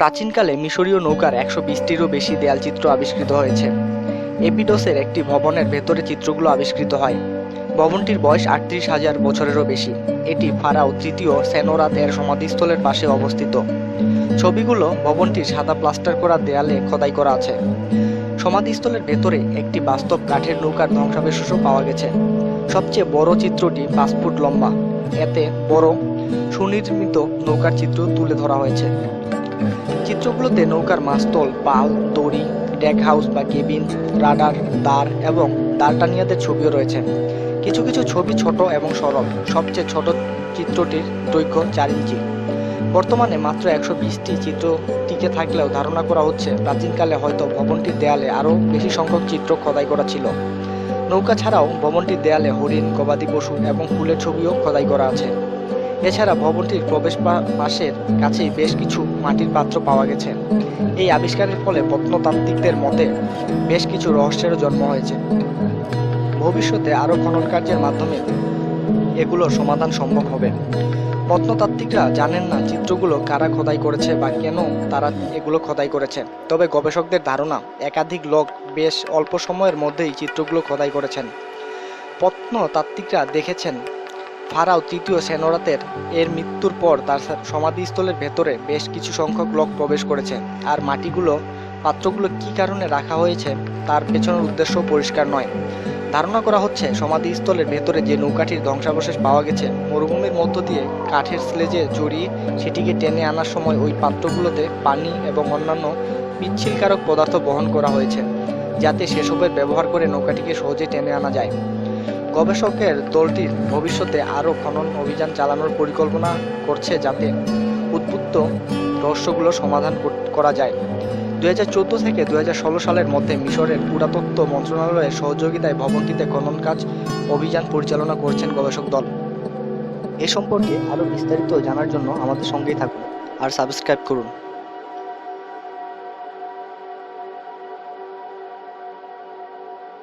প্রাচীনকালে মিশরীয় নৌকার একশো বিশটিরও বেশি দেয়ালচিত্র আবিষ্কৃত হয়েছে। এপিডোসের একটি ভবনের ভেতরে চিত্রগুলো আবিষ্কৃত হয়। ভবনটির বয়স আটত্রিশ হাজার বছরেরও বেশি। এটি ফারাও তৃতীয় সেনোরাত এর সমাধিস্থলের পাশে অবস্থিত। ছবিগুলো ভবনটির সাদা প্লাস্টার করা দেয়ালে খোদাই করা আছে। সমাধিস্থলের ভেতরে একটি বাস্তব কাঠের নৌকার ধ্বংসাবশেষও পাওয়া গেছে। সবচেয়ে বড় চিত্রটি পাঁচ ফুট লম্বা। এতে বড় সুনির্মিত নৌকার চিত্র তুলে ধরা হয়েছে। চিত্রগুলোতে নৌকার মাস্তল পাল, দড়ি ডেক হাউস বা কেবিন রাডার দাঁড় এবং দাঁড়টানিয়াদের ছবিও রয়েছে। কিছু কিছু ছবি ছোট এবং সরল। সবচেয়ে ছোট চিত্রটির দৈর্ঘ্য চার ইঞ্চি। বর্তমানে মাত্র একশো বিশটি চিত্র টিকে থাকলেও ধারণা করা হচ্ছে, প্রাচীনকালে হয়তো ভবনটির দেয়ালে আরও বেশি সংখ্যক চিত্র খোদাই করা ছিল। নৌকা ছাড়াও ভবনটির দেয়ালে হরিণ, গবাদি পশু এবং ফুলের ছবিও খোদাই করা আছে। এছাড়া ভবনটির প্রবেশ পাশের কাছেই বেশ কিছু মাটির পাত্র পাওয়া গেছে। এই আবিষ্কারের ফলে প্রত্নতাত্ত্বিকদের মতে বেশ কিছু রহস্যেরও জন্ম হয়েছে। ভবিষ্যতে আরও খনন কার্যের মাধ্যমে এগুলোর সমাধান সম্ভব হবে। প্রত্নতাত্ত্বিকরা জানেন না চিত্রগুলো কারা খোদাই করেছে বা কেন তারা এগুলো খোদাই করেছে। তবে গবেষকদের ধারণা, একাধিক লোক বেশ অল্প সময়ের মধ্যেই চিত্রগুলো খোদাই করেছেন। প্রত্নতাত্ত্বিকরা দেখেছেন ফারাও তৃতীয় সেনরাতের এর মৃত্যুর পর তার সমাধিস্থলের ভেতরে বেশ কিছু সংখ্যক লোক প্রবেশ করেছে। আর মাটিগুলো, পাত্রগুলো কী কারণে রাখা হয়েছে তার পেছনের উদ্দেশ্য পরিষ্কার নয়। ধারণা করা হচ্ছে সমাধিস্থলের ভেতরে যে নৌকাটির ধ্বংসাবশেষ পাওয়া গেছে, মরুভূমির মধ্য দিয়ে কাঠের স্লেজে জড়িয়ে সেটিকে টেনে আনার সময় ওই পাত্রগুলোতে পানি এবং অন্যান্য পিচ্ছিলকারক পদার্থ বহন করা হয়েছে, যাতে সেসবের ব্যবহার করে নৌকাটিকে সহজে টেনে আনা যায়। গবেষকের দলটির ভবিষ্যতে আরও খনন অভিযান চালানোর পরিকল্পনা করছে যাতে উদ্বুদ্ধ রহস্যগুলো সমাধান করা যায়। দু হাজার চোদ্দ থেকে দুহাজার ষোলো সালের মধ্যে মিশরের পুরাতত্ত্ব মন্ত্রণালয়ের সহযোগিতায় ভবনটিতে খনন কাজ অভিযান পরিচালনা করছেন গবেষক দল। এ সম্পর্কে আরও বিস্তারিত জানার জন্য আমাদের সঙ্গেই থাকুন আর সাবস্ক্রাইব করুন।